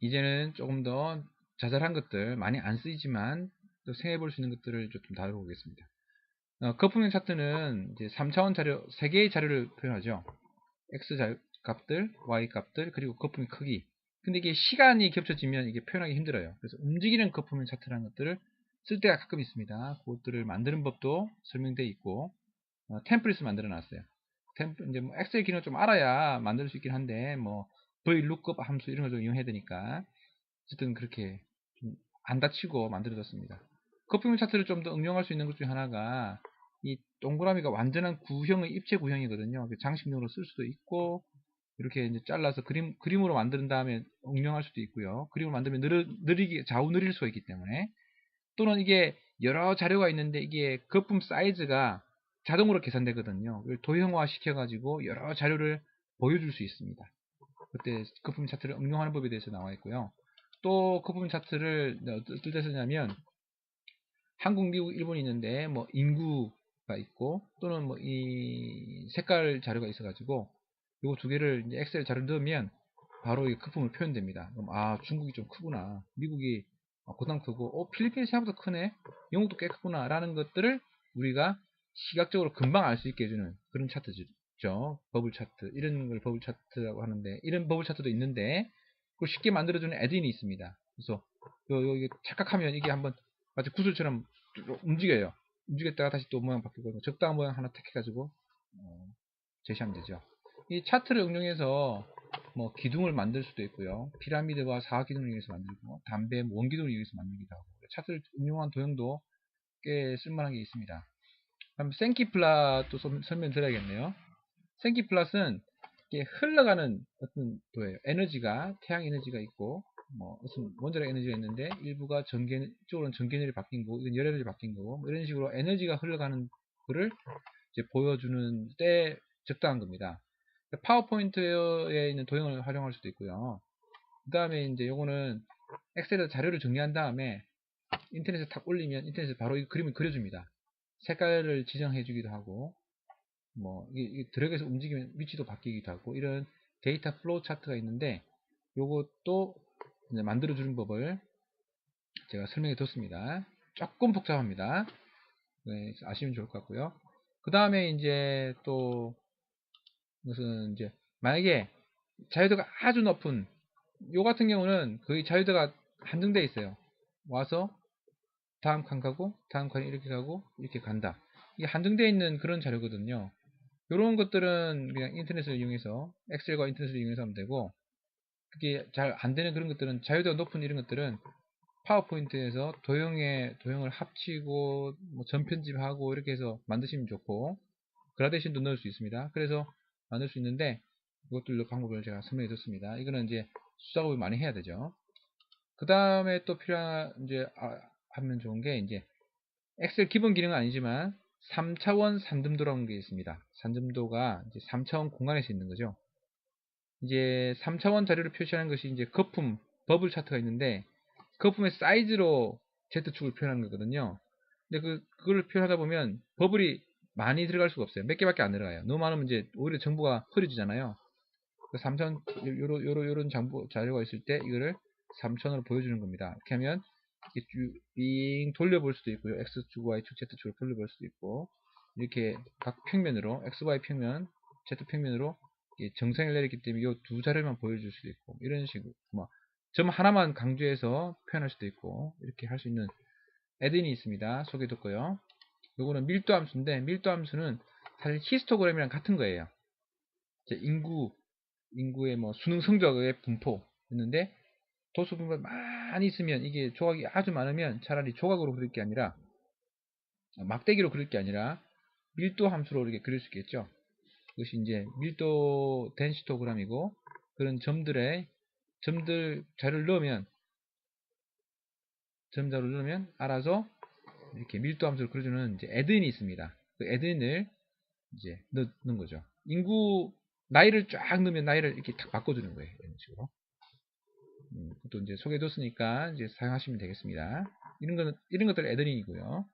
이제는 조금 더 자잘한 것들 많이 안 쓰이지만 또 생각해 볼 수 있는 것들을 좀 다뤄보겠습니다. 어, 거품형 차트는 이제 3차원 자료, 3개의 자료를 표현하죠. X 자, 값들, Y 값들, 그리고 거품의 크기. 근데 이게 시간이 겹쳐지면 이게 표현하기 힘들어요. 그래서 움직이는 거품형 차트라는 것들을 쓸 때가 가끔 있습니다. 그것들을 만드는 법도 설명되어 있고, 어, 템플릿을 만들어 놨어요. 템플, 이제 뭐 엑셀 기능 좀 알아야 만들 수 있긴 한데, 뭐, VLOOKUP 함수 이런 걸 좀 이용해야 되니까, 어쨌든 그렇게 좀안 다치고 만들어졌습니다. 거품형 차트를 좀 더 응용할 수 있는 것 중에 하나가, 이 동그라미가 완전한 구형의 입체 구형이거든요. 장식용으로 쓸 수도 있고, 이렇게 이제 잘라서 그림, 그림으로 만든 다음에 응용할 수도 있고요. 그림을 만들면 느리, 느리게, 좌우 느릴 수가 있기 때문에. 또는 이게 여러 자료가 있는데 이게 거품 사이즈가 자동으로 계산되거든요. 도형화 시켜가지고 여러 자료를 보여줄 수 있습니다. 그때 거품 차트를 응용하는 법에 대해서 나와 있고요. 또 거품 차트를 어떨 때 쓰냐면 한국, 미국, 일본이 있는데 뭐 인구가 있고 또는 뭐 이 색깔 자료가 있어가지고 이거 두 개를 엑셀 자료 넣으면 바로 이 거품을 표현됩니다. 그럼 아 중국이 좀 크구나, 미국이 고당 크고, 어 필리핀이 생각보다 크네, 영국도 꽤 크구나 라는 것들을 우리가 시각적으로 금방 알 수 있게 해주는 그런 차트죠. 버블 차트 이런 걸 버블 차트라고 하는데 이런 버블 차트도 있는데 그걸 쉽게 만들어주는 애드인이 있습니다. 그래서 여기 착각하면 이게 한번 마치 구슬처럼 움직여요. 움직였다가 다시 또 모양 바뀌고 적당한 모양 하나 택해가지고 어, 제시하면 되죠. 이 차트를 응용해서 뭐 기둥을 만들 수도 있고요. 피라미드와 사각 기둥을 이용해서 만들고 담배 원 기둥을 이용해서 만들기도 하고 차트를 응용한 도형도 꽤 쓸만한 게 있습니다. 그럼 생키플랫도 설명 드려야겠네요. 생키플랫은 흘러가는 어떤 도예요. 에너지가 태양 에너지가 있고 뭐 무슨 원자력 에너지가 있는데 일부가 전기 쪽으로는 전기 에너지 바뀐 거고 이건 열 에너지 바뀐 거고 뭐 이런 식으로 에너지가 흘러가는 거를 이제 보여주는 때 적당한 겁니다. 파워포인트에 있는 도형을 활용할 수도 있고요. 그 다음에 이제 요거는 엑셀에 자료를 정리한 다음에 인터넷에 탁 올리면 인터넷에 바로 이 그림을 그려줍니다. 색깔을 지정해 주기도 하고 뭐 이게 드래그해서 움직이면 위치도 바뀌기도 하고 이런 데이터 플로우 차트가 있는데 요것도 만들어 주는 법을 제가 설명해 뒀습니다. 조금 복잡합니다. 네, 아시면 좋을 것 같고요. 그 다음에 이제 또 무슨 이제 만약에 자유도가 아주 높은 요 같은 경우는 거의 자유도가 한정되어 있어요. 와서 다음 칸 가고 다음 칸이 이렇게 가고 이렇게 간다. 이게 한정되어 있는 그런 자료거든요. 이런 것들은 그냥 인터넷을 이용해서 엑셀과 인터넷을 이용해서 하면 되고 그게 잘 안되는 그런 것들은 자유도가 높은 이런 것들은 파워포인트에서 도형에 도형을 합치고 뭐 전편집하고 이렇게 해서 만드시면 좋고 그라데이션도 넣을 수 있습니다. 그래서 만들 수 있는데 이것들도 방법을 제가 설명해 줬습니다. 이거는 이제 수작업을 많이 해야 되죠. 그 다음에 또 필요한 이제 아, 하면 좋은 게 이제 엑셀 기본 기능은 아니지만 3차원 산점도라는 게 있습니다. 산점도가 이제 3차원 공간에서 있는 거죠. 이제 3차원 자료를 표시하는 것이 이제 거품 버블 차트가 있는데 거품의 사이즈로 Z축을 표현하는 거거든요. 근데 그, 그걸 표현하다 보면 버블이 많이 들어갈 수가 없어요. 몇 개밖에 안 들어가요. 너무 많으면 이제 오히려 정보가 흐려지잖아요. 그 3천, 요런, 요런, 요런 장부, 자료가 있을 때 이거를 3천으로 보여주는 겁니다. 이렇게 하면 빙 돌려볼 수도 있고요. X축, Y축, Z축을 돌려볼 수도 있고 이렇게 각 평면으로 X, Y 평면, Z 평면으로 정상을 내렸기 때문에 이 두 자료만 보여줄 수도 있고 이런 식으로 뭐점 하나만 강조해서 표현할 수도 있고 이렇게 할 수 있는 애드인이 있습니다. 소개해뒀고요. 요거는 밀도 함수인데 밀도 함수는 사실 히스토그램이랑 같은 거예요. 인구 인구의 뭐 수능 성적의 분포 있는데 도수 분포가 많이 있으면 이게 조각이 아주 많으면 차라리 조각으로 그릴 게 아니라 막대기로 그릴 게 아니라 밀도 함수로 이렇게 그릴 수 있겠죠. 그것이 이제 밀도 덴시토그램이고 그런 점들의 점들 자료를 넣으면 점자를 넣으면 알아서 이렇게 밀도 함수를 그려주는 이제 애드인이 있습니다. 그 애드인을 이제 넣는 거죠. 인구 나이를 쫙 넣으면 나이를 이렇게 탁 바꿔주는 거예요. 이런 식으로. 음, 그것도 이제 소개해줬으니까 이제 사용하시면 되겠습니다. 이런 거는 이런 것들 애드인이고요.